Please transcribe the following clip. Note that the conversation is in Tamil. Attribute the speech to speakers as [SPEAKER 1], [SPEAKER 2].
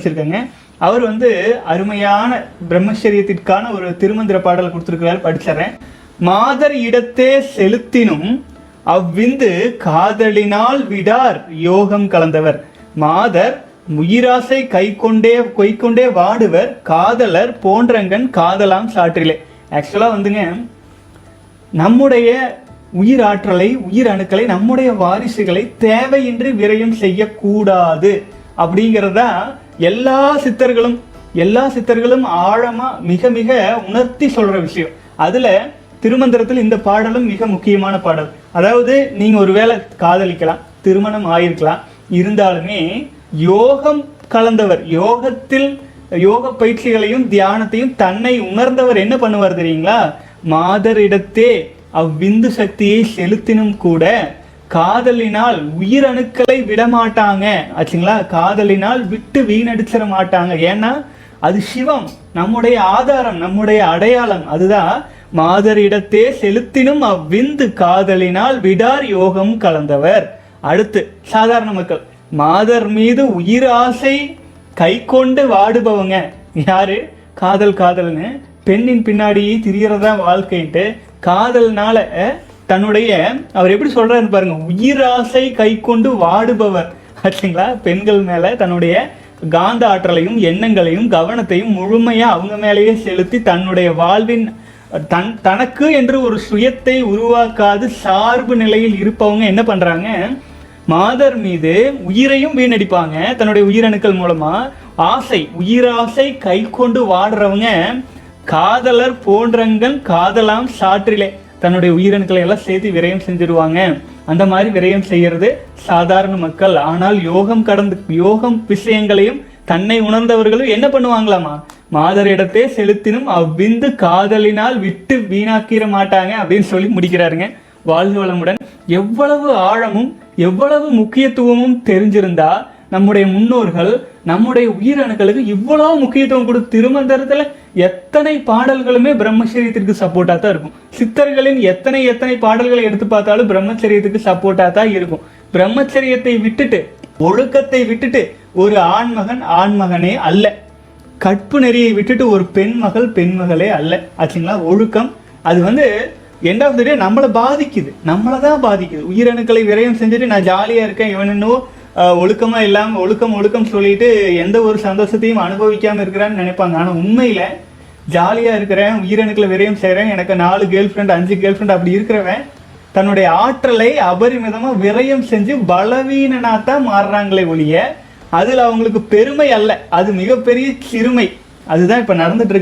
[SPEAKER 1] படிச்சிருக்கேங்க அவர் வந்து அருமையான பிரம்மச்சரியத்திற்கான ஒரு திருமந்திர பாடல் கொடுத்துருக்கிறாரு. படிச்சிடறேன். மாதர் இடத்தே செலுத்தினும் அவ்விந்து காதலினால் விடார் யோகம் கலந்தவர். மாதர் உயிராசை கை கொண்டே கொய்கொண்டே வாடுவர். காதலர் போன்றங்கன் காதலாம் சாற்றிலே. ஆக்சுவலாக வந்துங்க நம்முடைய உயிர் ஆற்றலை உயிர் அணுக்களை நம்முடைய வாரிசுகளை தேவையின்றி விரயம் செய்யக்கூடாது. அப்படிங்கிறதா எல்லா சித்தர்களும் எல்லா சித்தர்களும் ஆழமா மிக மிக உணர்த்தி சொல்ற விஷயம். அதுல திருமந்திரத்தில் இந்த பாடலும் மிக முக்கியமான பாடல். அதாவது நீங்க ஒருவேளை காதலிக்கலாம் திருமணம் ஆயிருக்கலாம் இருந்தாலுமே யோகம் கலந்தவர் யோகத்தில் யோக பயிற்சிகளையும் தியானத்தையும் தன்னை உணர்ந்தவர் என்ன பண்ணுவார் தெரியுங்களா? மாதரிடத்தே அவ்விந்து சக்தியை செலுத்தினும் கூட காதலினால் உயிரணுக்களை விடமாட்டாங்க. ஆச்சுங்களா? காதலினால் விட்டு வீணடிச்சிட மாட்டாங்க. ஏன்னா அது சிவம். நம்முடைய ஆதாரம் நம்முடைய அடையாளம். அதுதான் மாதரிடத்தே செலுத்தினும் அவ்விந்து காதலினால் விடார் யோகம் கலந்தவர். அடுத்து சாதாரண மக்கள். மாதர் மீது உயிர் ஆசை கை கொண்டு வாடுபவங்க. யாரு? காதல் காதல்னு. பெண்ணின் பின்னாடி திரியறதா வாழ்க்கைன்ட்டு. காதல்னால தன்னுடைய அவர் எப்படி சொல்கிறாரு பாருங்க உயிராசை கை கொண்டு வாடுபவர். ஆச்சுங்களா பெண்கள் மேல தன்னுடைய காந்த ஆற்றலையும் எண்ணங்களையும் கவனத்தையும் முழுமையா அவங்க மேலேயே செலுத்தி தன்னுடைய வாழ்வின் தன் தனக்கு என்று ஒரு சுயத்தை உருவாக்காது சார்பு நிலையில் இருப்பவங்க என்ன பண்றாங்க? மாதர் மீது உயிரையும் வீணடிப்பாங்க. தன்னுடைய உயிரணுக்கள் மூலமா ஆசை உயிராசை கை கொண்டு வாடுறவங்க காதலர் போன்றங்கள் காதலாம் சாற்றிலே. தன்னுடைய உயிரணுக்களை எல்லாம் சேர்த்து விரயம் செஞ்சிருவாங்க. அந்த மாதிரி விரயம் செய்யறது சாதாரண மக்கள். ஆனால் யோகம் கடந்து யோகம் விஷயங்களையும் தன்னை உணர்ந்தவர்களும் என்ன பண்ணுவாங்களாமா மாதரிடத்தே செலுத்தினும் அவ்விந்து காதலினால் விட்டு வீணாக்கிட மாட்டாங்க அப்படின்னு சொல்லி முடிக்கிறாருங்க. வாழ்க வளமுடன். எவ்வளவு ஆழமும் எவ்வளவு முக்கியத்துவமும் தெரிஞ்சிருந்தா நம்முடைய முன்னோர்கள் நம்முடைய உயிரணுக்களுக்கு இவ்வளவு முக்கியத்துவம் கொடுத்து திருமந்திரத்தில் எத்தனை பாடல்களுமே பிரம்மச்சரியத்திற்கு சப்போர்ட்டா தான் இருக்கும். சித்தர்களின் எத்தனை எத்தனை பாடல்களை எடுத்து பார்த்தாலும் பிரம்மச்சரியத்துக்கு சப்போர்ட்டா தான் இருக்கும். பிரம்மச்சரியத்தை விட்டுட்டு ஒழுக்கத்தை விட்டுட்டு ஒரு ஆண்மகன் ஆண்மகனே அல்ல. கற்பு நெறியை விட்டுட்டு ஒரு பெண் மகள் பெண் மகளே அல்ல. ஆச்சுங்களா? ஒழுக்கம். அது வந்து எண்ட் ஆஃப் த டே நம்மளை பாதிக்குது. நம்மளை தான் பாதிக்குது. உயிரணுக்களை விரயம் செஞ்சுட்டு நான் ஜாலியாக இருக்கேன் இவன் இன்னும் ஒழுக்கமாக இல்லாமல் ஒழுக்கம் ஒழுக்கம் சொல்லிட்டு எந்த ஒரு சந்தோஷத்தையும் அனுபவிக்காமல் இருக்கிறான்னு நினைப்பாங்க. ஆனால் உண்மையில் ஜாலியாக இருக்கிறேன் உயிரணுக்களை விரயம் செய்கிறேன் எனக்கு நாலு கேர்ள் ஃப்ரெண்ட் அஞ்சு கேர்ள் ஃப்ரெண்ட் அப்படி இருக்கிறவன் தன்னுடைய ஆற்றலை அபரிமிதமாக விரயம் செஞ்சு பலவீனனா தான் மாறுறாங்களே ஒழிய அதில் அவங்களுக்கு பெருமை அல்ல. அது மிகப்பெரிய சிறுமை. அதுதான் இப்போ நடந்துட்டு